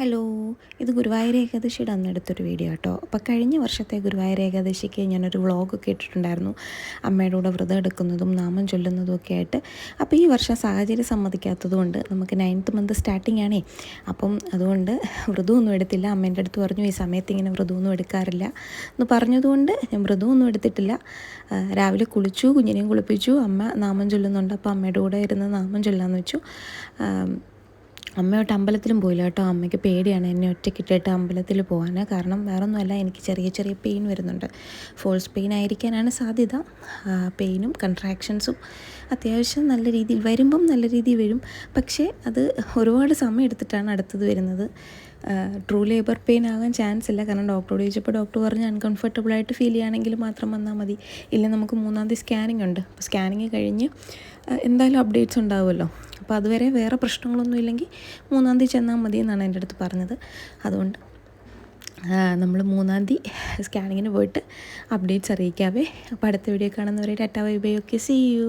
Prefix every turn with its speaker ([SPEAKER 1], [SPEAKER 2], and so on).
[SPEAKER 1] Hello ഇത് ഗുരുവായൂർ ഏകാദശിയുടെ അന്ന് എടുത്തൊരു വീഡിയോ കേട്ടോ. അപ്പോൾ കഴിഞ്ഞ വർഷത്തെ ഗുരുവായൂർ ഏകാദശിക്ക് ഞാനൊരു വ്ളോഗൊക്കെ ഇട്ടിട്ടുണ്ടായിരുന്നു. അമ്മയുടെ കൂടെ വ്രതം എടുക്കുന്നതും നാമം ചൊല്ലുന്നതും ഒക്കെ ആയിട്ട്. അപ്പോൾ ഈ വർഷം സാഹചര്യം സമ്മതിക്കാത്തത് കൊണ്ട് നമുക്ക് നയൻത്ത് മന്ത് സ്റ്റാർട്ടിംഗ് ആണേ. അപ്പം അതുകൊണ്ട് വ്രതമൊന്നും എടുത്തില്ല. അമ്മേന്റെ അടുത്ത് പറഞ്ഞു ഈ സമയത്ത് ഇങ്ങനെ വ്രതമൊന്നും എടുക്കാറില്ല. എന്ന് പറഞ്ഞതുകൊണ്ട് ഞാൻ വ്രതമൊന്നും എടുത്തിട്ടില്ല. രാവിലെ കുളിച്ചു കുഞ്ഞിനെയും കുളിപ്പിച്ചു. അമ്മ നാമം ചൊല്ലുന്നുണ്ട്. അപ്പോൾ അമ്മയുടെ കൂടെ ഇരുന്ന് നാമം ചൊല്ലാമെന്ന് വെച്ചു. അമ്മയോട്ട് അമ്പലത്തിലും പോയില്ല കേട്ടോ. അമ്മയ്ക്ക് പേടിയാണ് എന്നെ ഒറ്റയ്ക്കിട്ടിട്ട് അമ്പലത്തിൽ പോകാൻ കാരണം വേറൊന്നുമല്ല എനിക്ക് ചെറിയ ചെറിയ പെയിൻ വരുന്നുണ്ട്. ഫോൾസ് പെയിൻ ആയിരിക്കാനാണ് സാധ്യത. പെയിനും കൺട്രാക്ഷൻസും അത്യാവശ്യം നല്ല രീതിയിൽ വരുമ്പം നല്ല രീതിയിൽ വരും. പക്ഷേ അത് ഒരുപാട് സമയം എടുത്തിട്ടാണ് അടുത്തത് വരുന്നത്. ട്രൂ ലേബർ പെയിൻ ആകാൻ ചാൻസ് ഇല്ല. കാരണം ഡോക്ടറോട് ചോദിച്ചപ്പോൾ ഡോക്ടർ പറഞ്ഞ് അൺകംഫർട്ടബിൾ ആയിട്ട് ഫീൽ ചെയ്യുകയാണെങ്കിൽ മാത്രം വന്നാൽ മതി. ഇല്ല നമുക്ക് മൂന്നാം തീയതി സ്കാനിങ് ഉണ്ട്. അപ്പോൾ സ്കാനിങ് കഴിഞ്ഞ് എന്തായാലും അപ്ഡേറ്റ്സ് ഉണ്ടാവുമല്ലോ. അപ്പോൾ അതുവരെ വേറെ പ്രശ്നങ്ങളൊന്നും ഇല്ലെങ്കിൽ മൂന്നാം തീയതി ചെന്നാൽ മതി എന്നാണ് എന്റെ അടുത്ത് പറഞ്ഞത്. അതുകൊണ്ട് നമ്മൾ മൂന്നാം തീയതി സ്കാനിങ്ങിന് പോയിട്ട് അപ്ഡേറ്റ്സ് അറിയിക്കാവേ. അപ്പോൾ അടുത്ത വീഡിയോ കാണുന്നവരെ tata bye bye. Okay see you